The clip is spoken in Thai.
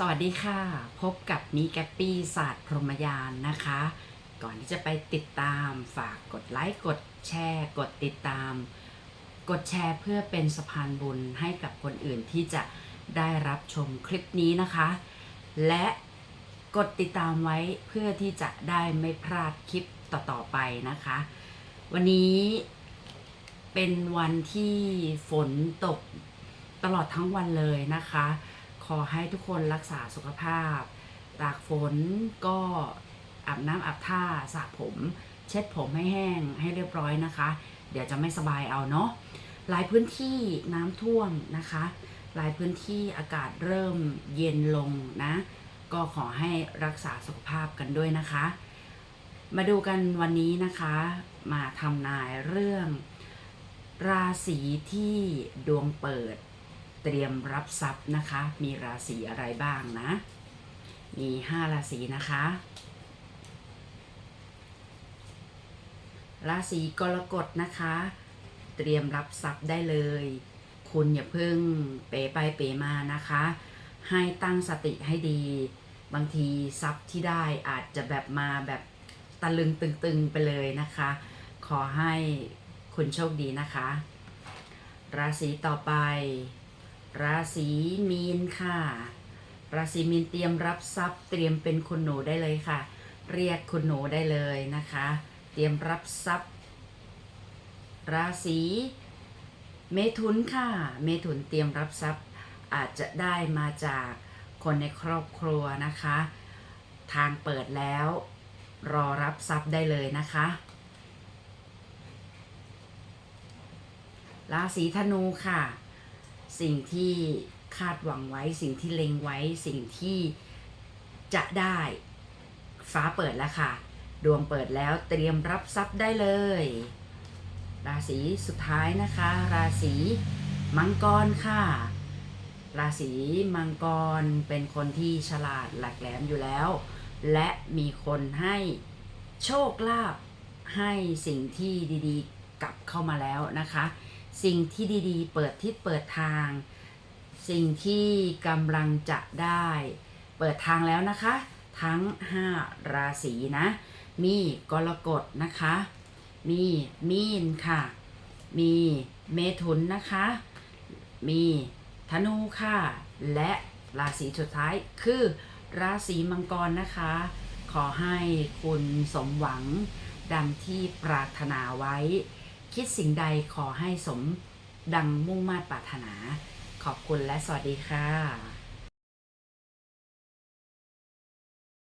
สวัสดีค่ะ พบกับมีแกปปี้ศาสตร์พรหมยานนะคะ ก่อนที่จะไปติดตามฝากกดไลค์กดแชร์ กดติดตาม กดแชร์เพื่อเป็นสะพานบุญให้กับคนอื่นที่จะได้รับชมคลิปนี้นะคะ และกดติดตามไว้เพื่อที่จะได้ไม่พลาดคลิปต่อๆไปนะคะ วันนี้เป็นวันที่ฝนตกตลอดทั้งวันเลยนะคะ ขอให้ทุกคนรักษาสุขภาพ ตากฝนก็อาบน้ำอาบท่าสระผม เช็ดผมให้แห้งให้เรียบร้อยนะคะ เดี๋ยวจะไม่สบายเอาเนาะหลายพื้นที่น้ำท่วมนะคะ หลายพื้นที่อากาศเริ่มเย็นลงนะ ก็ขอให้รักษาสุขภาพกันด้วยนะคะ มาดูกันวันนี้นะคะ มาทำนายเรื่อง ราศีที่ดวงเปิด เตรียมรับทรัพย์นะคะ มีราศีอะไรบ้างนะ มี5ราศีนะคะ ราศีกรกฎนะคะ เตรียมรับทรัพย์ได้เลย คุณอย่าเพิ่งเป๋ไปเป๋มานะคะ ให้ตั้งสติให้ดี บางทีทรัพย์ที่ได้อาจจะแบบมาแบบตะลึงตึงๆไปเลยนะคะ ขอให้คุณโชคดีนะคะ ราศีต่อไป ราศีมีนค่ะ ราศีมีนเตรียมรับทรัพย์ เตรียมเป็นคุณหนูได้เลยค่ะ เรียกคุณหนูได้เลยนะคะ เตรียมรับทรัพย์ ราศีเมถุนค่ะ เมถุนเตรียมรับทรัพย์อาจจะได้มาจากคนในครอบครัวนะคะ ทางเปิดแล้ว รอรับทรัพย์ได้เลยนะคะ ราศีธนูค่ะ สิ่งที่คาดหวังไว้ สิ่งที่เล็งไว้ สิ่งที่จะได้ฟ้าเปิดแล้วค่ะ ดวงเปิดแล้วเตรียมรับทรัพย์ได้เลย ราศีสุดท้ายนะคะ ราศีมังกรค่ะ ราศีมังกรเป็นคนที่ฉลาดหลักแหลมอยู่แล้ว และมีคนให้โชคลาภให้สิ่งที่ดีๆ กลับเข้ามาแล้วนะคะ สิ่งที่ดีๆ เปิดทิศเปิดทาง สิ่งที่กำลังจะได้ เปิดทางแล้วนะคะ ทั้ง 5 ราศีนะ มีกรกฎนะคะ มีมีนค่ะ มีเมถุนนะคะ มีธนูค่ะ และราศีสุดท้ายคือ ราศีมังกรนะคะ ขอให้คุณสมหวังดังที่ปรารถนาไว้ คิดสิ่งใดขอให้สมดังมุ่งมา่ปรารถนา ขอบคุณและสวัสดีค่ะ